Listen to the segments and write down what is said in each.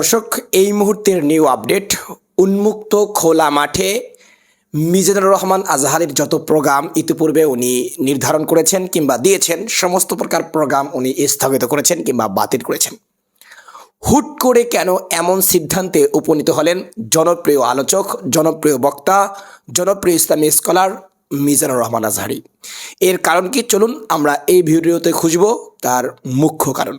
দর্শক, এই মুহূর্তের নিউ আপডেট উন্মুক্ত খোলা মাঠে মিজানুর রহমান আজহারের যত প্রোগ্রাম ইতিপূর্বে উনি নির্ধারণ করেছেন কিংবা দিয়েছেন, সমস্ত প্রকার প্রোগ্রাম উনি স্থগিত করেছেন কিংবা বাতিল করেছেন। হুট করে কেন এমন সিদ্ধান্তে উপনীত হলেন জনপ্রিয় আলোচক, জনপ্রিয় বক্তা, জনপ্রিয় ইসলামী স্কলার মিজানুর রহমান আজহারি। এর কারণ কি? চলুন আমরা এই ভিডিওতে খুঁজব, তার মুখ্য কারণ।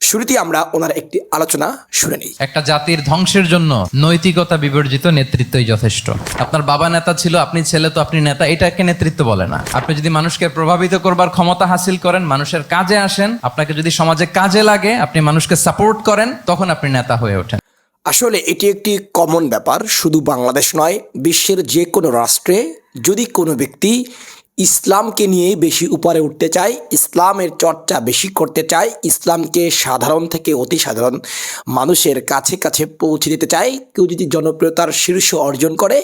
শুরুতেই আমরা ওনার একটি আলোচনা শুনে নিই। একটা জাতির ধ্বংসের জন্য নৈতিকতা বিবর্জিত নেতৃত্বই যথেষ্ট। আপনার বাবা নেতা ছিল আপনি ছেলে তো আপনি নেতা এটাকে নেতৃত্ব বলে না। আপনি যদি মানুষকে প্রভাবিত করবার ক্ষমতা হাসিল করেন মানুষের কাজে আসেন আপনাকে যদি সমাজে কাজে লাগে আপনি মানুষকে সাপোর্ট করেন তখন আপনি নেতা হয়ে ওঠেন। আসলে এটি একটি কমন ব্যাপার শুধু বাংলাদেশ নয় বিশ্বের যে কোনো রাষ্ট্রে যদি কোনো ব্যক্তি ইসলামকে নিয়ে বেশি উপরে উঠতে চায়, ইসলামের চর্চা বেশি করতে চায়, ইসলামকে সাধারণ থেকে অতি সাধারণ মানুষের কাছে কাছে পৌঁছে দিতে চায়। কেউ যদি জনপ্রিয়তার শীর্ষ অর্জন করে,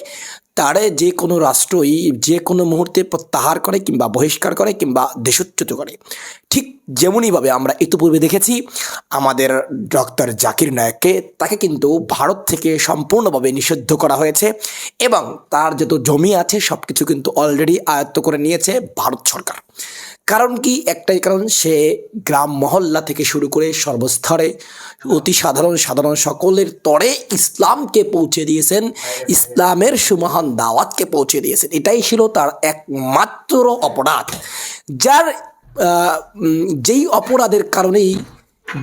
তারে যে কোনো রাষ্ট্রই যে কোনো মুহূর্তে প্রত্যাহার করে কিংবা বহিষ্কার করে কিংবা দেশোচ্যুত করে। ঠিক যেমনইভাবে আমরা ইতিপূর্বে দেখেছি, আমাদের ডক্টর জাকির নায়ককে তাকে কিন্তু ভারত থেকে সম্পূর্ণভাবে নিষিদ্ধ করা হয়েছে এবং তার যত জমি আছে সব কিছু কিন্তু অলরেডি আয়ত্ত করে নিয়েছে ভারত সরকার। কারণ কি? একটাই কারণ, সে গ্রাম মহল্লা থেকে শুরু করে সর্বস্তরে অতি সাধারণ সাধারণ সকলের তরে ইসলামকে পৌঁছে দিয়েছেন, ইসলামের সুমহান দাওয়াতকে পৌঁছে দিয়েছেন। এটাই ছিল তার একমাত্র অপরাধ। যার যেই অপরাধের কারণেই,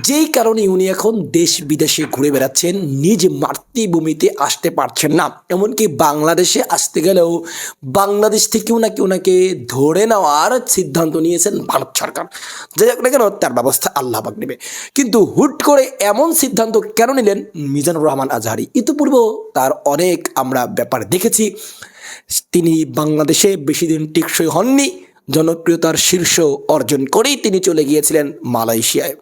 যেই কারণে উনি এখন দেশ বিদেশে ঘুরে বেড়াচ্ছেন, নিজ মাতৃভূমিতে আসতে পারছেন না। এমনকি বাংলাদেশে আসতে গেলেও বাংলাদেশ থেকেও নাকি ওনাকে ধরে নেওয়ার সিদ্ধান্ত নিয়েছেন ভারত সরকার। যাই হোক না কেন, তার ব্যবস্থা আল্লাহ পাক নেবে। কিন্তু হুট করে এমন সিদ্ধান্ত কেন নিলেন মিজানুর রহমান আজহারি? ইতিপূর্বেও তার অনেক আমরা ব্যাপার দেখেছি। তিনি বাংলাদেশে বেশি দিন টেকসই হননি। জনপ্রিয়তার শীর্ষ অর্জন করেই তিনি চলে গিয়েছিলেন মালয়েশিয়ায়।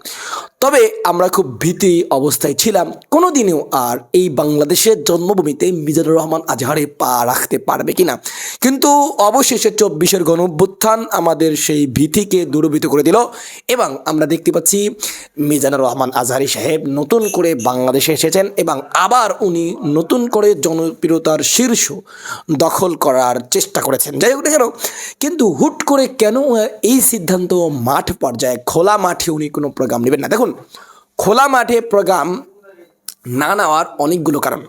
তবে আমরা খুব ভীতি অবস্থায় ছিলাম কোনো দিনেও আর এই বাংলাদেশের জন্মভূমিতে মিজানুর রহমান আজহারে পা রাখতে পারবে কিনা। কিন্তু অবশেষে চব্বিশের গণ অভ্যুত্থান আমাদের সেই ভীতিকে দূরভূত করে দিল। এবং আমরা দেখতে পাচ্ছি মিজানুর রহমান আজহারি সাহেব নতুন করে বাংলাদেশে এসেছেন এবং আবার উনি নতুন করে জনপ্রিয়তার শীর্ষ দখল করার চেষ্টা করেছেন। যাই হোক না কেন, কিন্তু হুট করে কেন এই সিদ্ধান্ত মাঠ পর্যায়ে খোলা মাঠে উনি কোনো প্রোগ্রাম নেবেন না? দেখুন, খোলা মাঠে প্রোগ্রাম না নেওয়ার অনেকগুলো কারণ।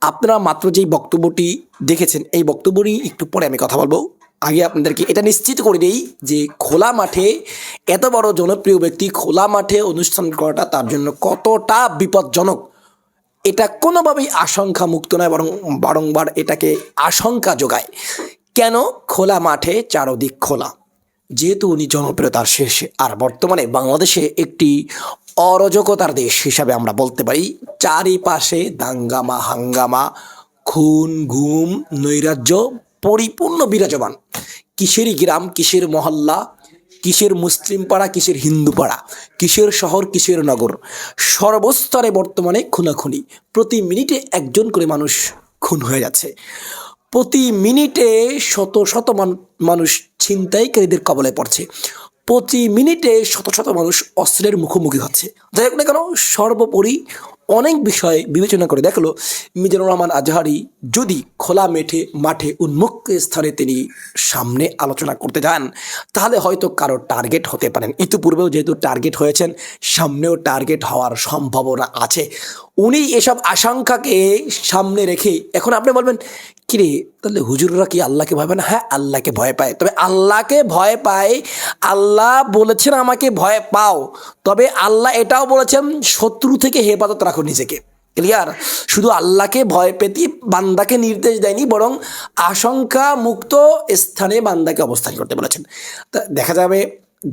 আপনারা মাত্র যেই বক্তব্যটি দেখেছেন, এই বক্তব্যটি একটু পরে আমি কথা বলব। আগে আপনাদেরকে এটা নিশ্চিত করে দিই যে খোলা মাঠে এত বড় জনপ্রিয় ব্যক্তি খোলা মাঠে অনুষ্ঠান করাটা তার জন্য কতটা বিপজ্জনক, এটা কোনোভাবেই আশঙ্কা মুক্ত নয়, বরং, বারংবার এটাকে আশঙ্কা যোগায়। কেন? খোলা মাঠে চারদিক খোলা। যেহেতু উনি জনপ্রিয়তার শীর্ষে। আর বর্তমানে বাংলাদেশে একটি অরাজকতার দেশ হিসাবে আমরা বলতে পারি, চারিপাশে দাঙ্গামা, হাঙ্গামা, খুন ঘুম নৈরাজ্য, পরিপূর্ণ বিরাজমান। কিসেরই গ্রাম, কিসের মহল্লা, কিসের মুসলিম পাড়া, কিসের হিন্দু পাড়া, কিসের শহর, কিসের নগর? সর্বস্তরে বর্তমানে খুনাখুনি। প্রতি মিনিটে একজন করে মানুষ খুন হয়ে যাচ্ছে। প্রতি মিনিটে শত শত মান- মানুষ ছিনতাইকারীদের কবলে পড়ছে। প্রতি মিনিটে শত শত মানুষ অস্ত্রের মুখোমুখি হচ্ছে। যাই হোক না কেন, সর্বোপরি অনেক বিষয় বিবেচনা করে দেখল মিজানুর রহমান আজহারি যদি খোলা মেঠে মাঠে উন্মুক্ত স্থানে তিনি সামনে আলোচনা করতে যান, তাহলে হয়তো কারও টার্গেট হতে পারেন। ইতিপূর্বেও যেহেতু টার্গেট হয়েছেন, সামনেও টার্গেট হওয়ার সম্ভাবনা আছে। উনি এসব আশঙ্কাকে সামনে রেখে, এখন আপনি বলবেন, কিরে তাহলে হুজুররা কি আল্লাহকে ভয় পায় না? হ্যাঁ আল্লাহকে ভয় পায়। তবে আল্লাহকে ভয় পায়, আল্লাহ বলেছেন আমাকে ভয় পাও। তবে আল্লাহ এটাও বলেছেন, শত্রু থেকে হেফাজত রাখো নিজেকে। ক্লিয়ার শুধু আল্লাহকে ভয় পেতে বান্দাকে নির্দেশ দেয়নি, বরং আশঙ্কা মুক্ত স্থানে বান্দাকে অবস্থান করতে বলেছেন। তা দেখা যাবে,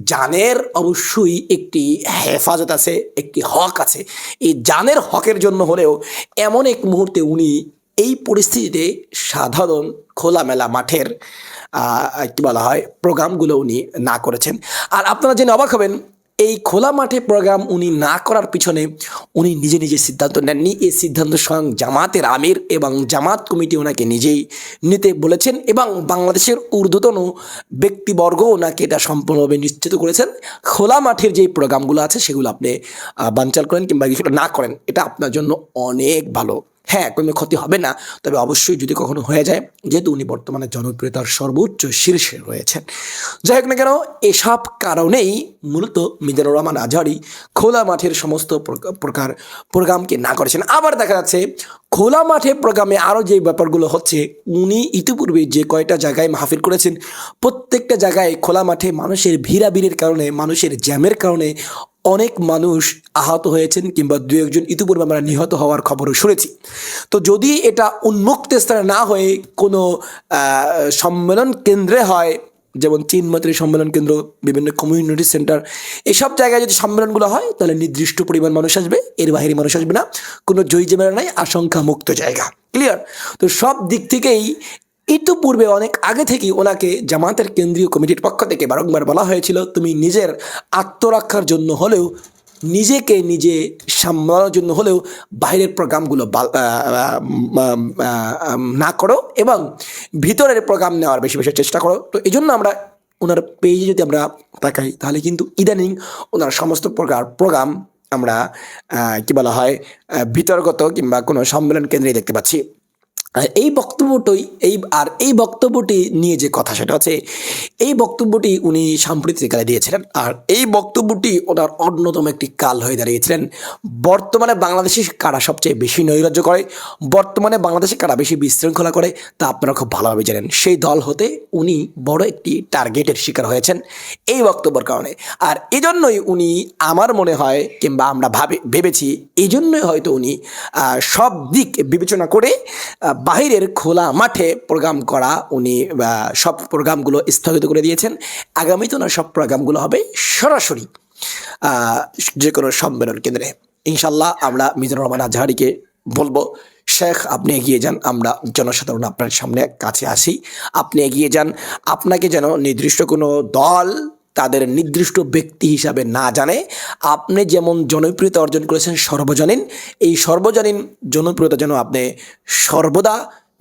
জানের অবশ্যই একটি হেফাজত আছে, একটি হক আছে। এই জানের হকের জন্য হলেও এমন এক মুহূর্তে উনি এই পরিস্থিতিতে সাধারণ খোলামেলা মাঠের কি বলা হয়, প্রোগ্রামগুলো উনি না করেছেন। আর আপনারা জেনে অবাক হবেন, এই খোলা মাঠে প্রোগ্রাম উনি না করার পিছনে উনি নিজে নিজে সিদ্ধান্ত নেননি। এই সিদ্ধান্ত স্বয়ং জামাতের আমির এবং জামাত কমিটি ওনাকে নিজেই নিতে বলেছেন এবং বাংলাদেশের ঊর্ধ্বতন ব্যক্তিবর্গ ওনাকে এটা সম্পূর্ণভাবে নিশ্চিত করেছেন। খোলা মাঠের যে প্রোগ্রামগুলো আছে সেগুলো আপনি বানচাল করেন কিংবা কিছুটা না করেন, এটা আপনার জন্য অনেক ভালো। হ্যাঁ কোনো ক্ষতি হবে না। তবে অবশ্যই যদি কখনো হয়ে যায়, যেহেতু উনি বর্তমানে জনপ্রিয়তার সর্বোচ্চ শীর্ষে রয়েছেন। যাই হোক না কেন, এসব কারণেই মূলত মিজানুর রহমান আজহারি খোলা মাঠের সমস্ত প্রকা- প্রকার প্রোগ্রামকে না করেছেন। আবার দেখা যাচ্ছে, খোলা মাঠে প্রোগ্রামে আরও যে ব্যাপারগুলো হচ্ছে, উনি ইতিপূর্বে যে কয়টা জায়গায় মাহফিল করেছেন, প্রত্যেকটা জায়গায় খোলা মাঠে মানুষের ভিড়াভিড়ির কারণে, মানুষের জ্যামের কারণে অনেক মানুষ আহত হয়েছেন কিংবা দু একজন ইতিপূর্বে আমরা নিহত হওয়ার খবরও শুনেছি। তো যদি এটা উন্মুক্ত স্থানে না হয়ে কোনো সম্মেলন কেন্দ্রে হয়, যেমন চীন মৈত্রী সম্মেলন কেন্দ্র, বিভিন্ন কমিউনিটি সেন্টার এসব জায়গায় যদি সম্মেলনগুলো হয়, তাহলে নির্দিষ্ট পরিমাণ মানুষ আসবে, এর বাহিরে মানুষ আসবে না। কোনো জয়ী জেমেরা নাই আশঙ্কা মুক্ত জায়গা। ক্লিয়ার তো সব দিক থেকেই ইতিপূর্বে অনেক আগে থেকেই ওনাকে জামাতের কেন্দ্রীয় কমিটির পক্ষ থেকে বারংবার বলা হয়েছিল তুমি নিজের আত্মরক্ষার জন্য হলেও নিজেকে নিজে সামলানোর জন্য হলেও বাইরের প্রোগ্রামগুলো না করো এবং ভিতরের প্রোগ্রাম নেওয়ার বেশি বেশি চেষ্টা করো। তো এই জন্য আমরা ওনার পেজে যদি আমরা তাকাই তাহলে কিন্তু ইদানিং ওনার সমস্ত প্রকার প্রোগ্রাম আমরা কি বলা হয় আহ, বিতর্কত কিংবা কোনো সম্মেলন কেন্দ্রে দেখতে পাচ্ছি। এই বক্তব্যটাই, এই আর এই বক্তব্যটি নিয়ে যে কথা সেটা হচ্ছে, এই বক্তব্যটি উনি সাম্প্রতিককালে দিয়েছিলেন আর এই বক্তব্যটি ওনার অন্যতম একটি কাল হয়ে দাঁড়িয়েছিলেন। বর্তমানে বাংলাদেশে কারা সবচেয়ে বেশি নৈরাজ্য করে, বর্তমানে বাংলাদেশে কারা বেশি বিশৃঙ্খলা করে, তা আপনারা খুব ভালোভাবে জানেন। সেই দল হতে উনি বড় একটি টার্গেটের শিকার হয়েছেন এই বক্তব্যের কারণে। আর এজন্যই উনি আমার মনে হয় কিংবা আমরা ভাবে, ভেবেছি এই জন্যই হয়তো উনি সব দিক বিবেচনা করে বাহিরের খোলা মাঠে প্রোগ্রাম করা উনি সব প্রোগ্রামগুলো স্থগিত করে দিয়েছেন। আগামীতে ওনার সব প্রোগ্রামগুলো হবে সরাসরি যে কোনো সম্মেলন কেন্দ্রে। ইনশাল্লাহ আমরা মিজানুর রহমান আজহারিকে বলব, শেখ, আপনি এগিয়ে যান, আমরা জনসাধারণ আপনার সামনে কাছে আসি। আপনি এগিয়ে যান, আপনাকে যেন নির্দিষ্ট কোনো দল তাদের নির্দিষ্ট ব্যক্তি হিসাবে না জানে। আপনি যেমন জনপ্রিয়তা অর্জন করেছেন সর্বজনীন, এই সর্বজনীন জনপ্রিয়তা যেন আপনি সর্বদা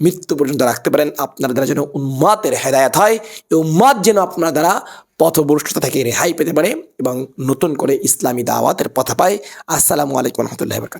মৃত্যু পর্যন্ত রাখতে পারেন, আপনার দ্বারা যেন উন্মাতের হেদায়াত হয় উন্মাদ যেন আপনার দ্বারা পথভ্রষ্টতা থেকে রেহাই পেতে পারে এবং নতুন করে ইসলামী দাওয়াতের পথ পায়। আসসালামু আলাইকুম রহমতুল্লাহ বরকাত